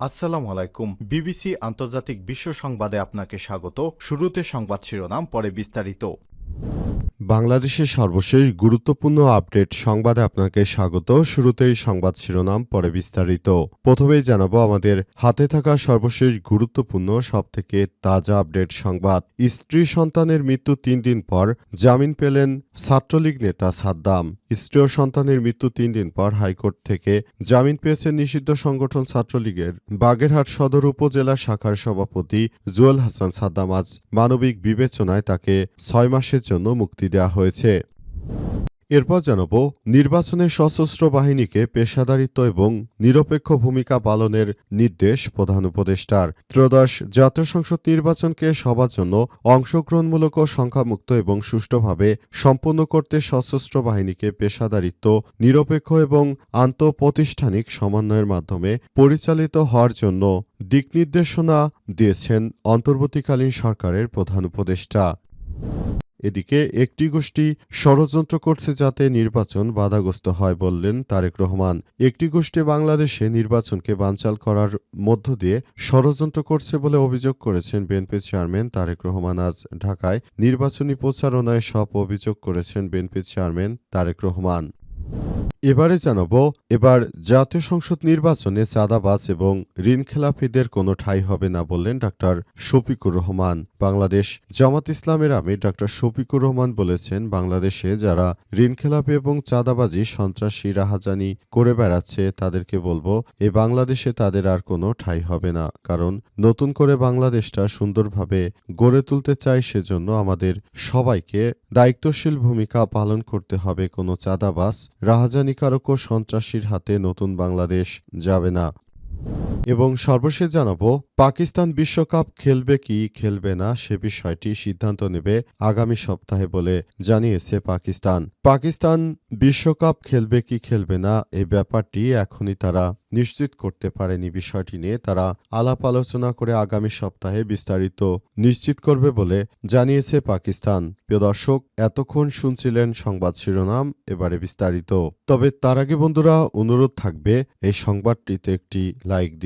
আসসালামু আলাইকুম। বিবিসি আন্তর্জাতিক বিশ্ব সংবাদে আপনাকে স্বাগত। শুরুতে সংবাদ শিরোনাম, পরে বিস্তারিত। বাংলাদেশের সর্বশেষ গুরুত্বপূর্ণ আপডেট সংবাদে আপনাকে স্বাগত। শুরুতেই সংবাদ শিরোনাম, পরে বিস্তারিত। প্রথমেই জানাব আমাদের হাতে থাকা সর্বশেষ গুরুত্বপূর্ণ, সবথেকে তাজা আপডেট সংবাদ। স্ত্রী সন্তানের মৃত্যু তিন দিন পর জামিন পেলেন ছাত্রলীগ নেতা সাদ্দাম। স্ত্রী ও সন্তানের মৃত্যু তিন দিন পর হাইকোর্ট থেকে জামিন পেয়েছেন নিষিদ্ধ সংগঠন ছাত্রলীগের বাগেরহাট সদর উপজেলা শাখার সভাপতি জুয়েল হাসান সাদ্দামাজ মানবিক বিবেচনায় তাকে ছয় মাসের জন্য মুক্তি দেওয়া হয়েছে। এরপর জানাব, নির্বাচনে সশস্ত্র বাহিনীকে পেশাদারিত্ব এবং নিরপেক্ষ ভূমিকা পালনের নির্দেশ প্রধান উপদেষ্টার। ত্রয়োদশ জাতীয় সংসদ নির্বাচনকে সবার জন্য অংশগ্রহণমূলক ও সংখ্যামুক্ত এবং সুষ্ঠুভাবে সম্পন্ন করতে সশস্ত্র বাহিনীকে পেশাদারিত্ব, নিরপেক্ষ এবং আন্তঃপ্রতিষ্ঠানিক সমন্বয়ের মাধ্যমে পরিচালিত হওয়ার জন্য দিকনির্দেশনা দিয়েছেন অন্তর্বর্তীকালীন সরকারের প্রধান উপদেষ্টা। এদিকে একটি গোষ্ঠী ষড়যন্ত্র করছে যাতে নির্বাচন বাধাগ্রস্ত হয় বললেন তারেক রহমান। একটি গোষ্ঠী বাংলাদেশে নির্বাচনকে বানচাল করার মধ্য দিয়ে ষড়যন্ত্র করছে বলে অভিযোগ করেছেন বিএনপি চেয়ারম্যান তারেক রহমান। আজ ঢাকায় নির্বাচনী প্রচারণায় সব অভিযোগ করেছেন বিএনপি চেয়ারম্যান তারেক রহমান। এবারে জানাব, এবার জাতীয় সংসদ নির্বাচনে চাঁদাবাজ এবং ঋণখেলাপিদের কোনো ঠাঁই হবে না বললেন ডাক্তার শফিকুর রহমান। বাংলাদেশ জামাত ইসলামের আমি ডাক্তার শফিকুর রহমান বলেছেন, বাংলাদেশে যারা ঋণখেলাপি এবং চাঁদাবাজি, সন্ত্রাসী, রাহাজানি করে বেড়াচ্ছে, তাদেরকে বলব, এ বাংলাদেশে তাদের আর কোনো ঠাঁই হবে না। কারণ নতুন করে বাংলাদেশটা সুন্দরভাবে গড়ে তুলতে চাই সেজন্য আমাদের সবাইকে দায়িত্বশীল ভূমিকা পালন করতে হবে। কোনো চাঁদাবাজ রাহাজানিকারক ও সন্ত্রাসীর হাতে নতুন বাংলাদেশ যাবে না। এবং সর্বশেষ জানাব, পাকিস্তান বিশ্বকাপ খেলবে কি খেলবে না সে বিষয়টি সিদ্ধান্ত নেবে আগামী সপ্তাহে বলে জানিয়েছে পাকিস্তান। পাকিস্তান বিশ্বকাপ খেলবে কি খেলবে না এই ব্যাপারটি এখনই তারা নিশ্চিত করতে পারেনি বিষয়টি নিয়ে। তারা আলাপ আলোচনা করে আগামী সপ্তাহে বিস্তারিত নিশ্চিত করবে বলে জানিয়েছে পাকিস্তান। প্রিয় দর্শক, এতক্ষণ শুনছিলেন সংবাদ শিরোনাম, এবারে বিস্তারিত। তবে তার আগে বন্ধুরা, অনুরোধ থাকবে, এই সংবাদটিতে একটি লাইক দিন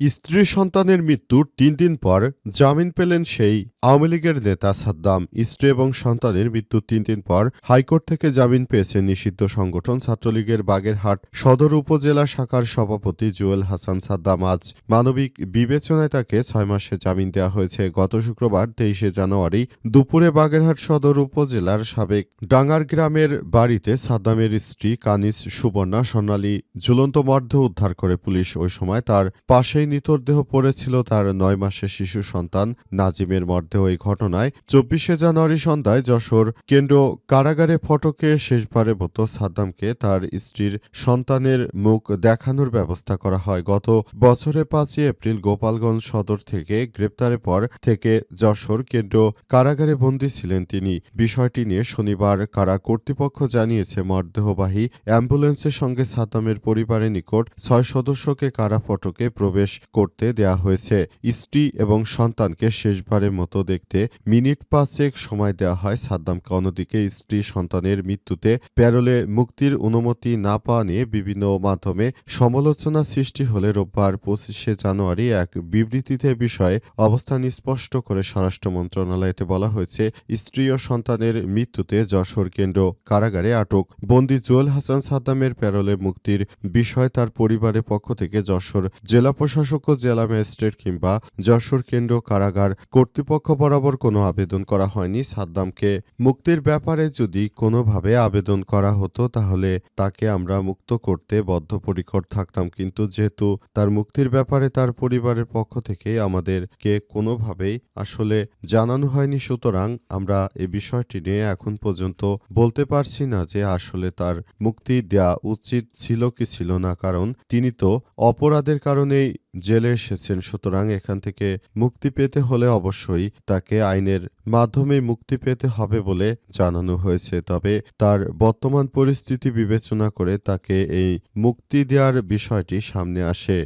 স্ত্রী সন্তানের মৃত্যুর তিন দিন পর জামিন পেলেন সেই আওয়ামী লীগের নেতা সাদ্দাম। স্ত্রী এবং সন্তানের মৃত্যুর তিন দিন পর হাইকোর্ট থেকে জামিন পেয়েছেন নিষিদ্ধ সংগঠন ছাত্রলীগের বাগেরহাট সদর উপজেলা শাখার সভাপতি জুয়েল হাসান সাদ্দাম আজ মানবিক বিবেচনায় তাকে ছয় মাসে জামিন দেওয়া হয়েছে। গত শুক্রবার তেইশে জানুয়ারি দুপুরে বাগেরহাট সদর উপজেলার সাবেক ডাঙ্গার গ্রামের বাড়িতে সাদ্দামের স্ত্রী কানিস সুবর্ণা সোনালী ঝুলন্ত মর্ধ উদ্ধার করে পুলিশ ওই সময় তার পাশেই নিথরদেহ পড়েছিল তার নয় মাসের শিশু সন্তান নাজিমের মর্দেহ এই ঘটনায়। চব্বিশে জানুয়ারি সন্ধ্যায় যশোর কেন্দ্র কারাগারে ফটকে শেষবারের মতো সাদ্দামকে তার স্ত্রীর সন্তানের মুখ দেখানোর ব্যবস্থা করা হয়। গত বছরে পাঁচই এপ্রিল গোপালগঞ্জ সদর থেকে গ্রেপ্তারের পর থেকে যশোর কেন্দ্র কারাগারে বন্দী ছিলেন তিনি। বিষয়টি নিয়ে শনিবার কারা কর্তৃপক্ষ জানিয়েছে, মরদেহবাহী অ্যাম্বুলেন্সের সঙ্গে সাদ্দামের পরিবারের নিকট ছয় সদস্যকে কারা ফটকে প্রবেশ করতে দেয়া হয়েছে। স্ত্রী এবং সন্তানকে শেষবারের মতো দেখতে মিনিট পাঁচেক সময় দেওয়া হয় সাদ্দামকে অন্যদিকে স্ত্রী সন্তানের মৃত্যুতে প্যারোলে মুক্তির অনুমতি না পাওয়া নিয়ে বিভিন্ন মাধ্যমে সমালোচনা সৃষ্টি হলে রোববার পঁচিশে জানুয়ারি এক বিবৃতিতে বিষয়ে অবস্থান স্পষ্ট করে স্বরাষ্ট্র মন্ত্রণালয়তে বলা হয়েছে, স্ত্রী ও সন্তানের মৃত্যুতে যশোর কেন্দ্র কারাগারে আটক। বন্দি জুয়েল হাসান সাদ্দামের প্যারোলে মুক্তির বিষয় তার পরিবারের পক্ষ থেকে যশোর জেলা প্রশাসক ও জেলা ম্যাজিস্ট্রেট কিংবা যশোর কেন্দ্র কারাগার কর্তৃপক্ষ বরাবর কোনো আবেদন করা হয়নি সাদ্দামকে। মুক্তির ব্যাপারে যদি কোনোভাবে আবেদন করা হতো তাহলে তাকে আমরা মুক্ত করতে বদ্ধপরিকর থাকতাম। কিন্তু যেহেতু তার মুক্তির ব্যাপারে তার পরিবারের পক্ষ থেকে আমাদেরকে কোনোভাবেই আসলে জানানো হয়নি, সুতরাং আমরা এ বিষয়টি নিয়ে এখন পর্যন্ত বলতে পারছি না যে আসলে তার মুক্তি দেয়া উচিত ছিল কি ছিল না। কারণ তিনি তো অপরাধের কারণেই জেলে এসেছেন, সুতরাং এখান থেকে মুক্তি পেতে হলে অবশ্যই তাকে আইনের মাধ্যমে মুক্তি পেতে হবে বলে জানানো হয়েছে। তবে তার বর্তমান পরিস্থিতি বিবেচনা করে তাকে এই মুক্তি দেওয়ার বিষয়টি সামনে আসে।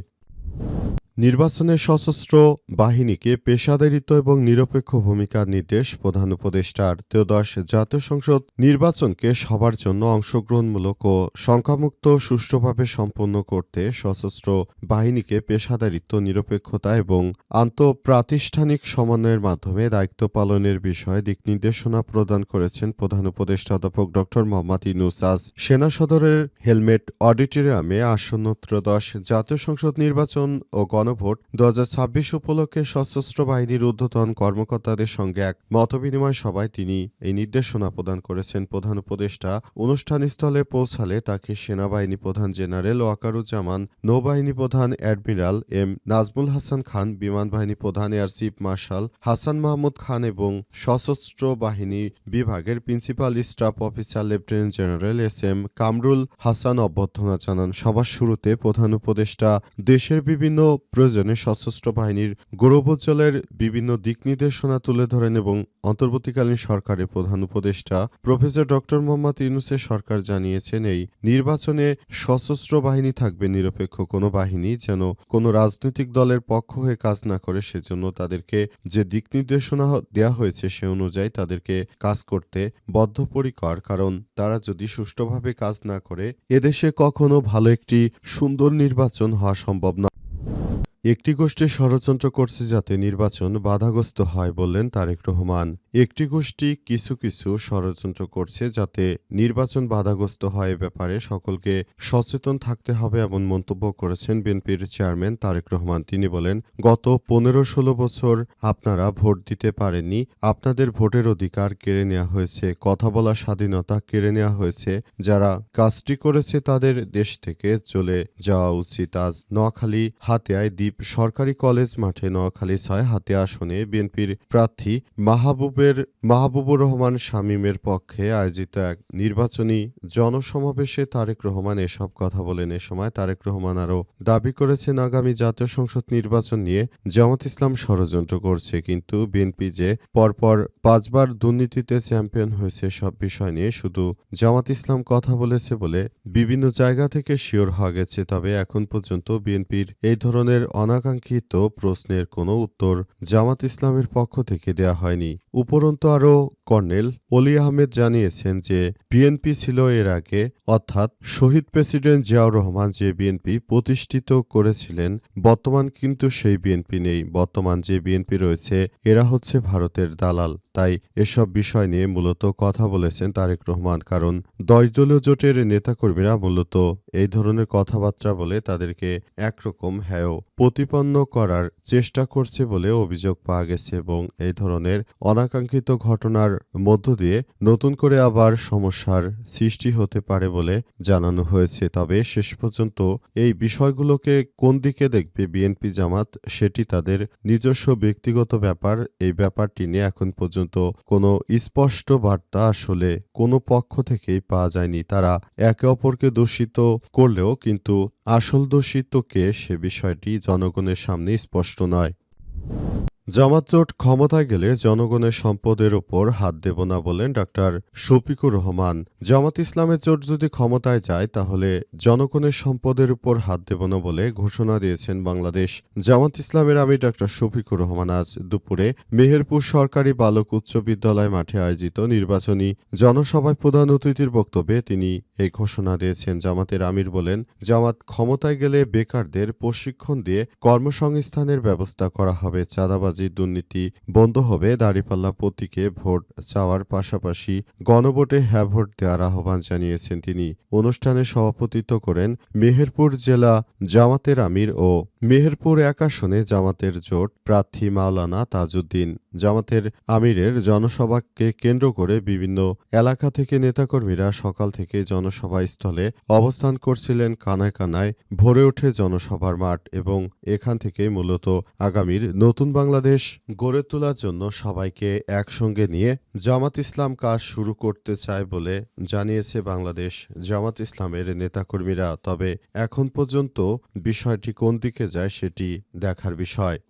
নির্বাচনে সশস্ত্র বাহিনীকে পেশাদারিত্ব এবং নিরপেক্ষ ভূমিকার নির্দেশ প্রধান উপদেষ্টার ত্রয়োদশ জাতীয় সংসদ নির্বাচনকে সবার জন্য অংশগ্রহণমূলক ও সংখ্যামুক্ত, সুষ্ঠুভাবে সম্পন্ন করতে সশস্ত্র বাহিনীকে পেশাদারিত্ব, নিরপেক্ষতা এবং আন্তঃপ্রাতিষ্ঠানিক সমন্বয়ের মাধ্যমে দায়িত্ব পালনের বিষয়ে দিক নির্দেশনা প্রদান করেছেন প্রধান উপদেষ্টা অধ্যাপক ড মোহাম্মদ ইনুস আজ সেনা সদরের হেলমেট অডিটোরিয়ামে আসন্ন ত্রয়োদশ জাতীয় সংসদ নির্বাচন ও গণভোট দু উপলক্ষে সশস্ত্র বাহিনীর ঊর্ধ্বতন কর্মকর্তাদের সঙ্গে এক মতবিনিময় সভায় তিনি এই নির্দেশনা প্রদান করেছেন। প্রধান উপদেষ্টা অনুষ্ঠানস্থলে পৌঁছালে তাকে সেনাবাহিনী প্রধান জেনারেল ওয়াকারুজ্জামান, নৌবাহিনী প্রধান অ্যাডমিরাল এম নাজমুল হাসান খান, বিমান বাহিনী প্রধান air chief marshal Hasan Mahmud Khan এবং সশস্ত্র বাহিনী বিভাগের principal staff officer lieutenant general S M Kamrul Hasan অভ্যর্থনা জানান। সবার শুরুতে প্রধান উপদেষ্টা দেশের বিভিন্ন প্রয়োজনে সশস্ত্র বাহিনীর গৌরবোজ্জ্বলের বিভিন্ন দিক নির্দেশনা তুলে ধরেন এবং অন্তর্বর্তীকালীন সরকারের প্রধান উপদেষ্টা প্রফেসর ডক্টর মোহাম্মদ ইউনুসের সরকার জানিয়েছেন, এই নির্বাচনে সশস্ত্র বাহিনী থাকবে, নিরপেক্ষ কোনো বাহিনী যেন কোনো রাজনৈতিক দলের পক্ষ হয়ে কাজ না করে, সেজন্য তাদেরকে যে দিক নির্দেশনা দেওয়া হয়েছে সে অনুযায়ী তাদেরকে কাজ করতে বদ্ধপরিকর। কারণ তারা যদি সুষ্ঠুভাবে কাজ না করে এদেশে কখনো ভালো একটি সুন্দর নির্বাচন হওয়া সম্ভব নয়। একটি গোষ্ঠী ষড়যন্ত্র করছে যাতে নির্বাচন বাধাগ্রস্ত হয় বললেন তারেক রহমান। একটি গোষ্ঠী কিছু কিছু ষড়যন্ত্র করছে যাতে নির্বাচন বাধাগ্রস্ত হয় ব্যাপারে সকলকে সচেতন থাকতে হবে এমন মন্তব্য করেছেন বিএনপির চেয়ারম্যান তারেক রহমান। তিনি বলেন, গত পনেরো ষোলো বছর আপনারা ভোট দিতে পারেননি। আপনাদের ভোটের অধিকার কেড়ে নেওয়া হয়েছে। কথা বলার স্বাধীনতা কেড়ে নেওয়া হয়েছে। যারা কাজটি করেছে তাদের দেশ থেকে চলে যাওয়া উচিত। আজ নোয়াখালী হাতিয়ায় দ্বীপ সরকারি কলেজ মাঠে, নোয়াখালী ছয় হাতিয়া আসনে বিএনপির প্রার্থী মাহবুবের, মাহবুবুর রহমান শামীমের পক্ষে আয়োজিত এক নির্বাচনী জনসমাবেশে তারেক রহমান এসব কথা বলেন। এ সময় তারেক রহমান আরও দাবি করেছেন, আগামী জাতীয় সংসদ নির্বাচন নিয়ে জামাত ইসলাম ষড়যন্ত্র করছে। কিন্তু বিএনপি যে পরপর পাঁচবার দুর্নীতিতে চ্যাম্পিয়ন হয়েছে সব বিষয় নিয়ে শুধু জামাত ইসলাম কথা বলেছে বলে বিভিন্ন জায়গা থেকে শিওর হওয়া গেছে। তবে এখন পর্যন্ত বিএনপির এই ধরনের অনাকাঙ্ক্ষিত প্রশ্নের কোনো উত্তর জামাত ইসলামের পক্ষ থেকে দেয়া হয়নি। উপরন্তু আরও কর্নেল অলি আহমেদ জানিয়েছেন যে বিএনপি ছিল এর আগে, অর্থাৎ শহীদ প্রেসিডেন্ট জিয়াউর রহমান যে বিএনপি প্রতিষ্ঠিত করেছিলেন, বর্তমান কিন্তু সেই বিএনপি নেই। বর্তমান যে বিএনপি রয়েছে, এরা হচ্ছে ভারতের দালাল। তাই এসব বিষয় নিয়ে মূলত কথা বলেছেন তারেক রহমান, কারণ দশ দলীয় জোটের নেতাকর্মীরা মূলত এই ধরনের কথাবার্তা বলে তাদেরকে একরকম হ্যায় প্রতিপন্ন করার চেষ্টা করছে বলে অভিযোগ পাওয়া গেছে এবং এই ধরনের অনাকাঙ্ক্ষিত ঘটনার মধ্য দিয়ে নতুন করে আবার সমস্যার সৃষ্টি হতে পারে বলে জানানো হয়েছে। তবে শেষ পর্যন্ত এই বিষয়গুলোকে কোন দিকে দেখবে বিএনপি জামাত, সেটি তাদের নিজস্ব ব্যক্তিগত ব্যাপার। এই ব্যাপারটি নিয়ে এখন পর্যন্ত কোনো স্পষ্ট বার্তা আসলে কোনো পক্ষ থেকেই পাওয়া যায়নি। তারা একে অপরকে দূষিত করলেও কিন্তু আসল দোষিত কে সে বিষয়টি জনগণের সামনে স্পষ্ট নয়। জামাত জোট ক্ষমতায় গেলে জনগণের সম্পদের উপর হাত দেব না বলেন ডাক্তার শফিকুর রহমান। জামাত ইসলামের জোট যদি ক্ষমতায় যায়, তাহলে জনগণের সম্পদের উপর হাত দেব না বলে ঘোষণা দিয়েছেন বাংলাদেশ। জামাত ইসলামের আমি ডাক্তার শফিকুর রহমান আজ দুপুরে মেহেরপুর সরকারি বালক উচ্চ বিদ্যালয় মাঠে আয়োজিত নির্বাচনী জনসভায় প্রধান অতিথির বক্তব্যে তিনি এই ঘোষণা দিয়েছেন। জামাতের আমির বলেন, জামাত ক্ষমতায় গেলে বেকারদের প্রশিক্ষণ দিয়ে কর্মসংস্থানের ব্যবস্থা করা হবে। চাঁদাবাজি দুর্নীতি বন্ধ হবে, দাঁড়িপাল্লা প্রতীকে ভোট চাওয়ার পাশাপাশি গণভোটে হ্যাঁ ভোট দেওয়ার আহ্বান জানিয়েছেন তিনি। অনুষ্ঠানে সভাপতিত্ব করেন মেহেরপুর জেলা জামাতের আমির ও মেহেরপুর এক আসনে জামাতের জোট প্রার্থী মাওলানা তাজউদ্দিন। জামাতের আমিরের জনসভাকে কেন্দ্র করে বিভিন্ন এলাকা থেকে নেতাকর্মীরা সকাল থেকে জনসভা স্থলে অবস্থান করছিলেন কানায় কানায়। ভরে ওঠে জনসভার মাঠ এবং এখান থেকে মূলত আগামীর নতুন বাংলাদেশ গড়ে তোলার জন্য সবাইকে একসঙ্গে নিয়ে জামাত ইসলাম কাজ শুরু করতে চায় বলে জানিয়েছে বাংলাদেশ জামাত ইসলামের নেতাকর্মীরা। তবে এখন পর্যন্ত বিষয়টি কোন দিকে যায় সেটি দেখার বিষয়।